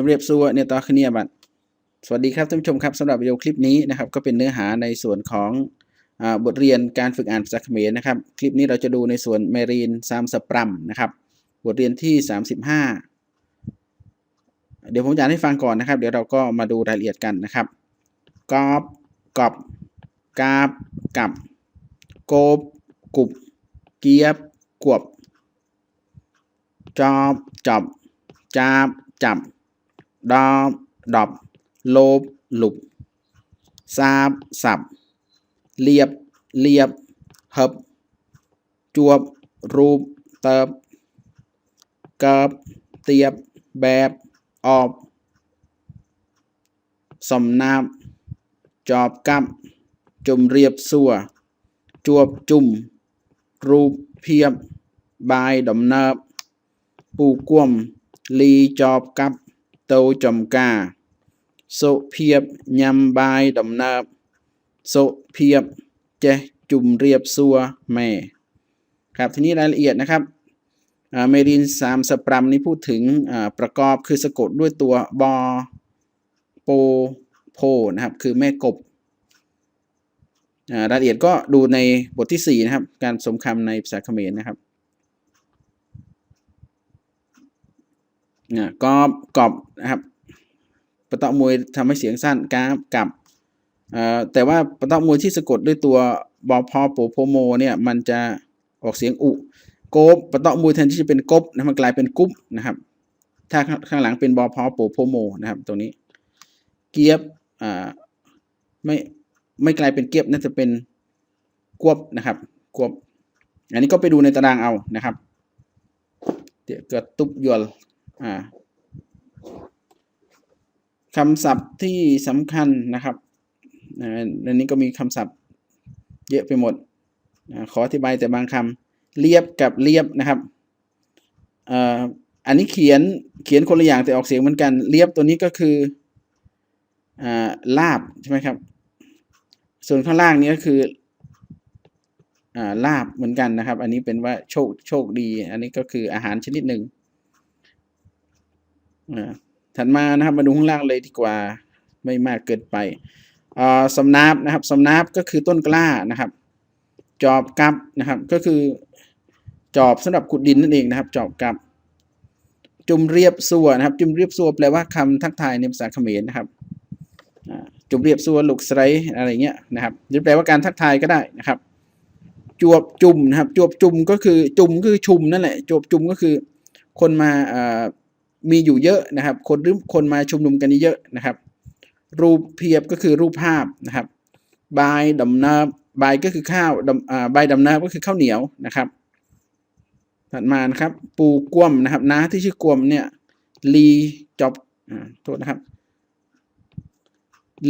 จำเรียบซัวเนี่ยต่อขึ้นเนี่ยบัดสวัสดีครับท่านผู้ชมครับสำหรับวิดีโอคลิปนี้นะครับก็เป็นเนื้อหาในส่วนของอบทเรียนการฝึกอ่านภาษาเขมรนะครับ คลิปนี้เราจะดูในส่วนเมรีนซามสปรัมนะครับบทเรียนที่ 35 เดี๋ยวผมจะอ่านให้ฟังก่อนนะครับ เดี๋ยวเราก็มาดูรายละเอียดกันนะครับกอบกอบกาบกับโกบกุบเกียบกวบจอบจอบจาบจับ ดอบดอบโลบหลุบซาบสับเรียบเรียบหบจวบ รูป เติบเกิบเตียบ แบบ ออบสมนาบจอบกับ จุมเรียบสัวจวบจุ่ม รูปเพียบ บายดำเนิบ ปูกวม ลีจอบกับ เตาจำกาโซเพียบยำบายดำนิบโซเพียบเจจุ่มเรียบสัวแม่ครับทีนี้รายละเอียดนะครับเมรินสามสปรัมนี้พูดถึงประกอบคือสะกดด้วยตัวบอโปโพนะครับ คือแม่กบรายละเอียดก็ดูในบทที่ 4 นะครับ การสมคำในภาษาเขมรนะครับ อ่ากอบกอบนะครับปะตะมวยทำให้เสียงสั้นกาบกับแต่ว่าปะตะมวยที่สะกดด้วยตัวบอพอโปโพโมเนี่ยมันจะออกเสียงอุโกบปะตะมวยแทนที่จะเป็นกบนะมันกลายเป็นกุ๊บนะครับ ถ้าข้างหลังเป็นบอพอโปโพโมนะครับตรงนี้ เกียบไม่ไม่กลายเป็นเกียบน่าจะเป็นกวบนะครับกวบ อันนี้ก็ไปดูในตารางเอานะครับเดี๋ยวเกิดตุบยวน อ่าคำศัพท์ที่สำคัญนะครับอ่านนี้ก็มีคำศัพท์เยอะไปหมดอขออธิบายแต่บางคำเรียบกับเรียบนะครับอ,อันนี้เขียนเขียนคนละอย่างแต่ออกเสียงเหมือนกัน เรียบตัวนี้ก็คืออลาบใช่ไหมครับ ส่วนข้างล่างนี้ก็คืออลาบเหมือนกันนะครับ อันนี้เป็นว่าโชคโชคดี อันนี้ก็คืออาหารชนิดหนึ่ง ถัดมานะครับมาดูข้างล่างเลยดีกว่าไม่มากเกินไปอ่าสำนาบนะครับสำนาบก็คือต้นกล้านะครับ จอบกับนะครับก็คือจอบสำหรับขุดดินนั่นเองนะครับ จอบกับ จุมเรียบสัวนะครับ จุมเรียบสัวแปลว่าคำทักทายในภาษาเขมรนะครับจุมเรียบสัวลูกไสไรอะไรเงี้ยนะครับหรือแปลว่าการทักทายก็ได้นะครับ จวบจุ่มนะครับ จวบจุ่มก็คือจุ่มก็คือชุมนั่นแหละจวบจุ่มก็คือ คนมาอ่า มีอยู่เยอะนะครับ คนรือคนมาชุมนุมกันเยอะนะครับ รูปเพียบก็คือรูปภาพนะครับบายดำนาบายก็คือข้าวดำอ่าบายดำนาก็คือข้าวเหนียวนะครับ ถัดมานะครับ ปูกวมนะครับน้าที่ชื่อกวมเนี่ยลีจอบอ่าโทษนะครับ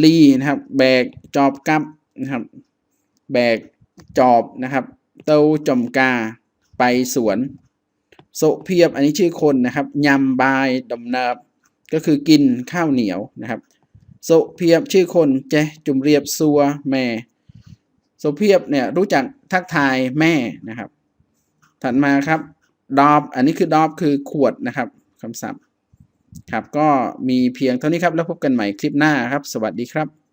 ลีนะครับแบกจอบกับนะครับ แบกจอบนะครับ เต้าจมกาไปสวน โซเพียบอันนี้ชื่อคนนะครับยำบายดำเนิบก็คือกินข้าวเหนียวนะครับโซเพียบชื่อคนเจจุมเรียบซัวแม่โซเพียบเนี่ยรู้จักทักทายแม่นะครับ ถัดมาครับดอบอันนี้คือดอบคือขวดนะครับคำศัพท์ครับก็มีเพียงเท่านี้ครับแล้วพบกันใหม่คลิปหน้าครับ สวัสดีครับ